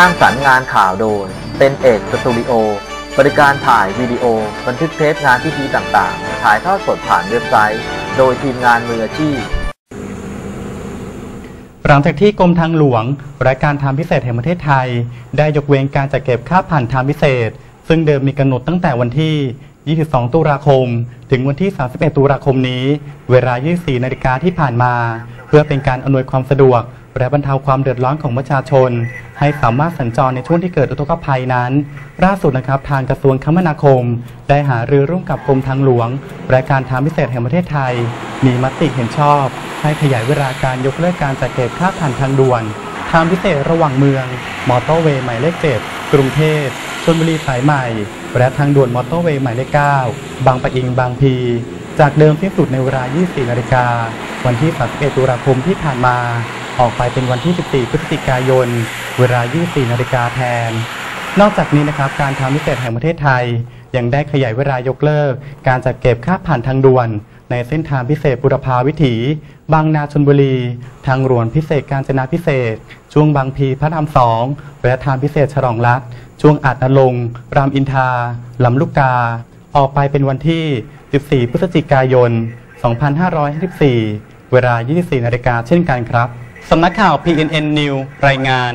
สร้างสรรค์งานข่าวโดย เป็นเอกสตูดิโอ บริการถ่ายวิดีโอ บันทึกเทปงานพิธีต่างๆ ถ่ายทอดสดผ่านเว็บไซต์ โดยทีมงานมืออาชีพ หลังจากที่กรมทางหลวงและการทางพิเศษแห่งประเทศไทย ได้ยกเว้นการจัดเก็บค่าผ่านทางพิเศษ ซึ่งเดิมมีกำหนดตั้งแต่วันที่ 22 ตุลาคม ถึงวันที่ 31 ตุลาคมนี้ เวลา 24 นาฬิกาที่ผ่านมา เพื่อเป็นการอำนวยความสะดวกและบรรเทาความเดือดร้อนของประชาชน ให้สามารถสัญจรในช่วงที่เกิดอุทกภัยนั้นล่าสุดนะครับทางกระทรวงคมนาคม ได้หารือร่วมกับกรมทางหลวงและการทางพิเศษแห่งประเทศไทย มีมติเห็นชอบ ให้ขยายเวลาการยกเลิกการจัดเก็บค่าผ่านทางด่วน ทางพิเศษระหว่างเมือง มอเตอร์เวย์หมายเลข7กรุงเทพชลบุรีสายใหม่ และทางด่วนมอเตอร์เวย์หมายเลข9บางปะอิงบางพี จากเดิมที่สุดในเวลา 24 นาฬิกาวันที่31ตุลาคมที่ผ่านมา ออกไปเป็นวันที่ 14 พฤศจิกายน เวลา 24 นาฬิกาแทน นอกจากนี้นะครับ การทางพิเศษแห่งประเทศไทย ยังได้ขยายเวลายกเลิก การจัดเก็บค่าผ่านทางด่วน ในเส้นทางพิเศษบุรพาวิถี บางนาชนบุรี ทางหลวงพิเศษการจนาพิเศษ ช่วงบางพีพระรามสองและทางพิเศษฉลองรัฐ ช่วงอาจนรงรามอินทราลำลูกกา ออกไปเป็นวันที่ 14 พฤศจิกายน 2554 เวลา 24 นาฬิกาเช่นกันครับ สำนักข่าว PNN News รายงาน